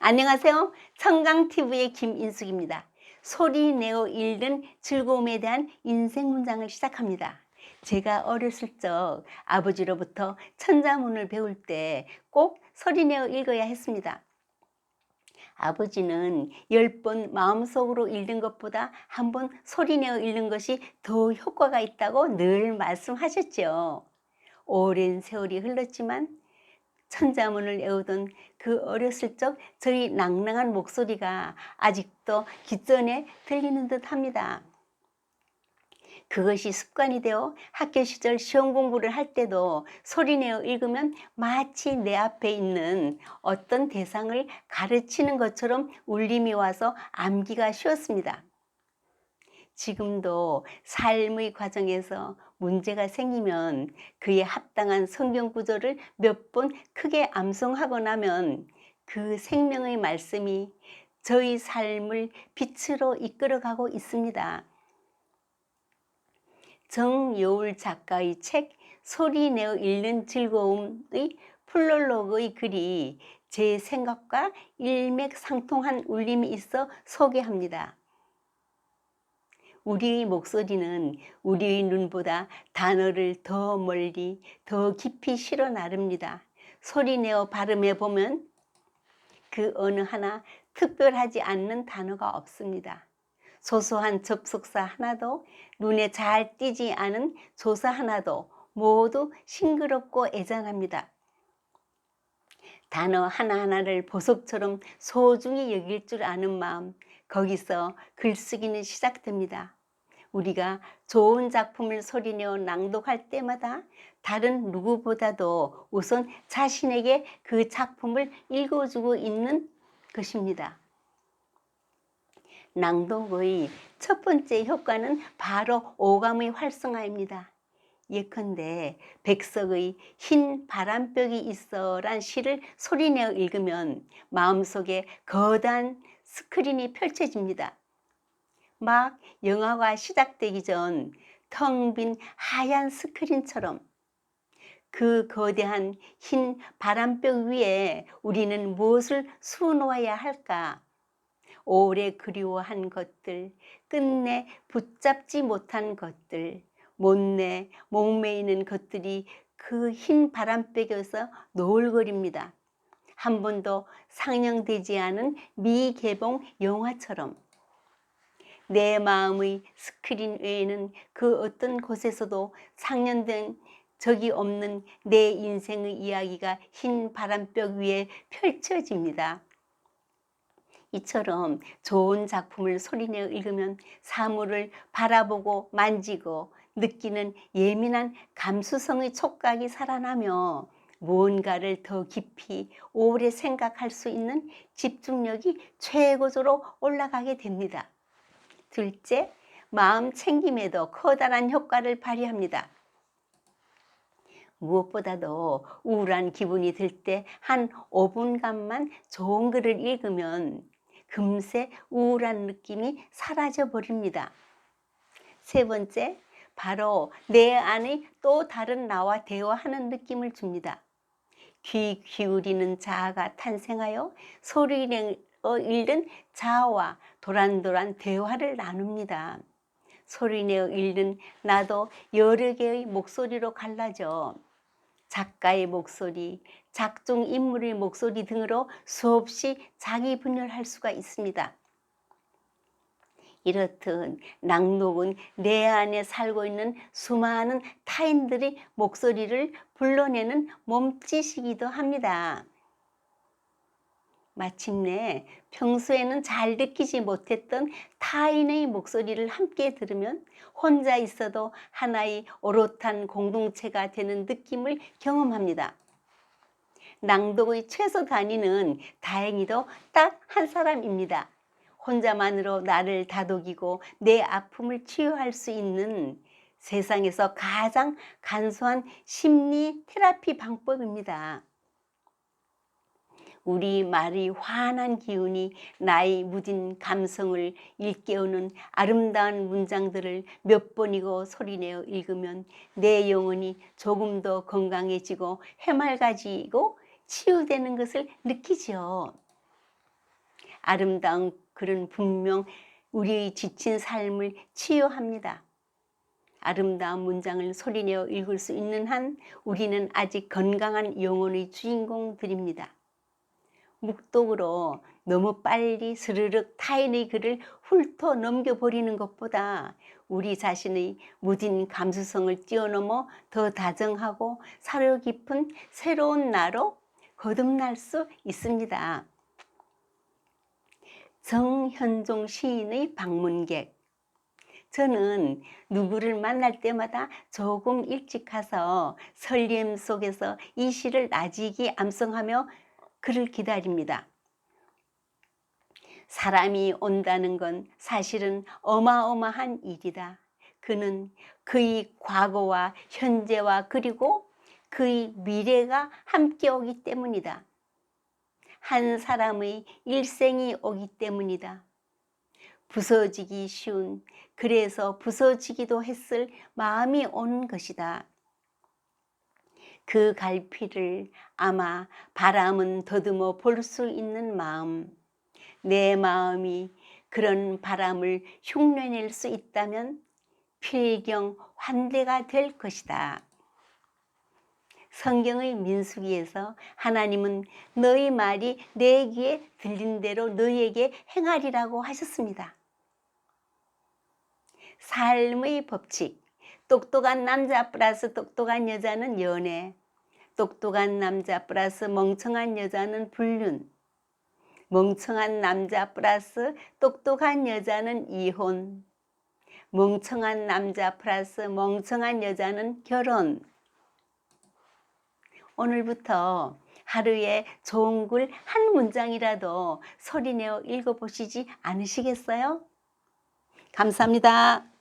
안녕하세요. 청강TV의 김인숙입니다. 소리 내어 읽는 즐거움에 대한 인생 문장을 시작합니다. 제가 어렸을 적 아버지로부터 천자문을 배울 때 꼭 소리 내어 읽어야 했습니다. 아버지는 열 번 마음속으로 읽는 것보다 한 번 소리 내어 읽는 것이 더 효과가 있다고 늘 말씀하셨죠. 오랜 세월이 흘렀지만 천자문을 외우던 그 어렸을 적 저희 낭낭한 목소리가 아직도 귓전에 들리는 듯 합니다. 그것이 습관이 되어 학교 시절 시험 공부를 할 때도 소리내어 읽으면 마치 내 앞에 있는 어떤 대상을 가르치는 것처럼 울림이 와서 암기가 쉬웠습니다. 지금도 삶의 과정에서 문제가 생기면 그에 합당한 성경 구절을 몇 번 크게 암송하고 나면 그 생명의 말씀이 저희 삶을 빛으로 이끌어가고 있습니다. 정여울 작가의 책 소리 내어 읽는 즐거움의 플롤로그의 글이 제 생각과 일맥상통한 울림이 있어 소개합니다. 우리의 목소리는 우리의 눈보다 단어를 더 멀리, 더 깊이 실어 나릅니다. 소리내어 발음해 보면 그 어느 하나 특별하지 않는 단어가 없습니다. 소소한 접속사 하나도 눈에 잘 띄지 않은 조사 하나도 모두 싱그럽고 애잔합니다. 단어 하나하나를 보석처럼 소중히 여길 줄 아는 마음, 거기서 글쓰기는 시작됩니다. 우리가 좋은 작품을 소리내어 낭독할 때마다 다른 누구보다도 우선 자신에게 그 작품을 읽어주고 있는 것입니다. 낭독의 첫 번째 효과는 바로 오감의 활성화입니다. 예컨대 백석의 흰 바람벽이 있어란 시를 소리내어 읽으면 마음속에 거대한 스크린이 펼쳐집니다. 막 영화가 시작되기 전 텅 빈 하얀 스크린처럼 그 거대한 흰 바람벽 위에 우리는 무엇을 수놓아야 할까? 오래 그리워한 것들, 끝내 붙잡지 못한 것들, 못내 목매이는 것들이 그 흰 바람벽에서 노을거립니다. 한 번도 상영되지 않은 미개봉 영화처럼 내 마음의 스크린 외에는 그 어떤 곳에서도 상연된 적이 없는 내 인생의 이야기가 흰 바람벽 위에 펼쳐집니다. 이처럼 좋은 작품을 소리내어 읽으면 사물을 바라보고 만지고 느끼는 예민한 감수성의 촉각이 살아나며 무언가를 더 깊이 오래 생각할 수 있는 집중력이 최고조로 올라가게 됩니다. 둘째, 마음 챙김에도 커다란 효과를 발휘합니다. 무엇보다도 우울한 기분이 들 때 한 5분간만 좋은 글을 읽으면 금세 우울한 느낌이 사라져 버립니다. 세 번째, 바로 내 안의 또 다른 나와 대화하는 느낌을 줍니다. 귀 기울이는 자아가 탄생하여 소리를 읽는 자아와 도란도란 대화를 나눕니다. 소리내어 읽는 나도 여러 개의 목소리로 갈라져 작가의 목소리, 작중 인물의 목소리 등으로 수없이 자기 분열할 수가 있습니다. 이렇듯 낭독은 내 안에 살고 있는 수많은 타인들의 목소리를 불러내는 몸짓이기도 합니다. 마침내 평소에는 잘 느끼지 못했던 타인의 목소리를 함께 들으면 혼자 있어도 하나의 오롯한 공동체가 되는 느낌을 경험합니다. 낭독의 최소 단위는 다행히도 딱 한 사람입니다. 혼자만으로 나를 다독이고 내 아픔을 치유할 수 있는 세상에서 가장 간소한 심리 테라피 방법입니다. 우리 말이 환한 기운이 나의 무딘 감성을 일깨우는 아름다운 문장들을 몇 번이고 소리내어 읽으면 내 영혼이 조금 더 건강해지고 해맑아지고 치유되는 것을 느끼죠. 아름다운 글은 분명 우리의 지친 삶을 치유합니다. 아름다운 문장을 소리내어 읽을 수 있는 한 우리는 아직 건강한 영혼의 주인공들입니다. 묵독으로 너무 빨리 스르륵 타인의 글을 훑어 넘겨버리는 것보다 우리 자신의 무딘 감수성을 뛰어넘어 더 다정하고 사려 깊은 새로운 나로 거듭날 수 있습니다. 정현종 시인의 방문객. 저는 누구를 만날 때마다 조금 일찍 가서 설렘 속에서 이 시를 나지기 암송하며 그를 기다립니다. 사람이 온다는 건 사실은 어마어마한 일이다. 그는 그의 과거와 현재와 그리고 그의 미래가 함께 오기 때문이다. 한 사람의 일생이 오기 때문이다. 부서지기 쉬운, 그래서 부서지기도 했을 마음이 오는 것이다. 그 갈피를 아마 바람은 더듬어 볼 수 있는 마음, 내 마음이 그런 바람을 흉내낼 수 있다면 필경 환대가 될 것이다. 성경의 민수기에서 하나님은 너희 말이 내 귀에 들린 대로 너희에게 행하리라고 하셨습니다. 삶의 법칙. 똑똑한 남자 플러스 똑똑한 여자는 연애. 똑똑한 남자 플러스 멍청한 여자는 불륜. 멍청한 남자 플러스 똑똑한 여자는 이혼. 멍청한 남자 플러스 멍청한 여자는 결혼. 오늘부터 하루에 좋은 글 한 문장이라도 소리내어 읽어보시지 않으시겠어요? 감사합니다.